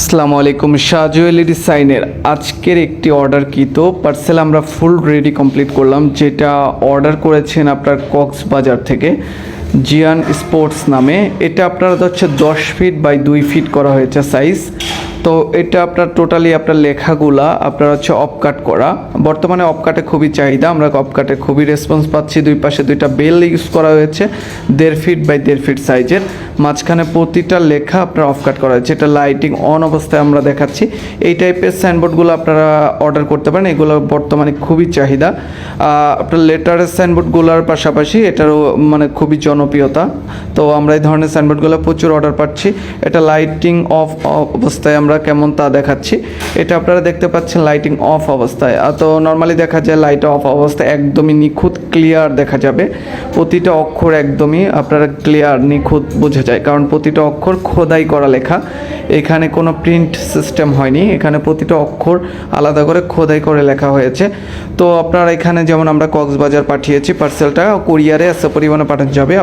আসসালামু আলাইকুম শাহজুয়েলি ডিসাইনের সাইনের আজকের একটি অর্ডার তো পার্সেল আমরা ফুল রেডি কমপ্লিট করলাম, যেটা অর্ডার করেছেন আপনার কক্সবাজার থেকে জিয়ান স্পোর্টস নামে। এটা আপনার হচ্ছে দশ ফিট বাই দুই ফিট করা হয়েছে সাইজ তো এটা আপনার টোটালি আপনার লেখাগুলা, আপনার হচ্ছে অফকাট করা। বর্তমানে অফকাটে খুবই চাহিদা, আমরা অফকাটে খুবই রেসপন্স পাচ্ছি। দুই পাশে দুইটা বেল ইউজ করা হয়েছে, দেড় ফিট বাই দেড় ফিট সাইজের মাঝখানে প্রতিটা লেখা আপনার অফকাট করা হয়েছে। এটা লাইটিং অন অবস্থায় আমরা দেখাচ্ছি। এই টাইপের সাইনবোর্ডগুলো আপনারা অর্ডার করতে পারেন। এগুলো বর্তমানে খুবই চাহিদা। আপনার লেটারের সাইনবোর্ডগুলোর পাশাপাশি এটারও মানে খুবই জনপ্রিয়তা। তো আমরা এই ধরনের সাইনবোর্ডগুলো প্রচুর অর্ডার পাচ্ছি। এটা লাইটিং অফ অবস্থায় আমরা কেমন তা দেখাচ্ছি। এটা আপনারা দেখতে পাচ্ছেন লাইটিং অফ অবস্থায়। তো নর্মালি দেখা যায় লাইট অফ অবস্থায় একদমই নিখুঁত ক্লিয়ার দেখা যাবে। প্রতিটা অক্ষর একদমই আপনারা ক্লিয়ার নিখুঁত বোঝা যায়। কারণ প্রতিটা অক্ষর খোদাই করা লেখা। এখানে কোনো প্রিন্ট সিস্টেম হয়নি। এখানে প্রতিটা অক্ষর আলাদা করে খোদাই করে লেখা হয়েছে। তো আপনারা এখানে যেমন আমরা কক্সবাজার পাঠিয়েছি পার্সেলটা কুরিয়ারে এসে পরিমাণে পাঠানো যাবে।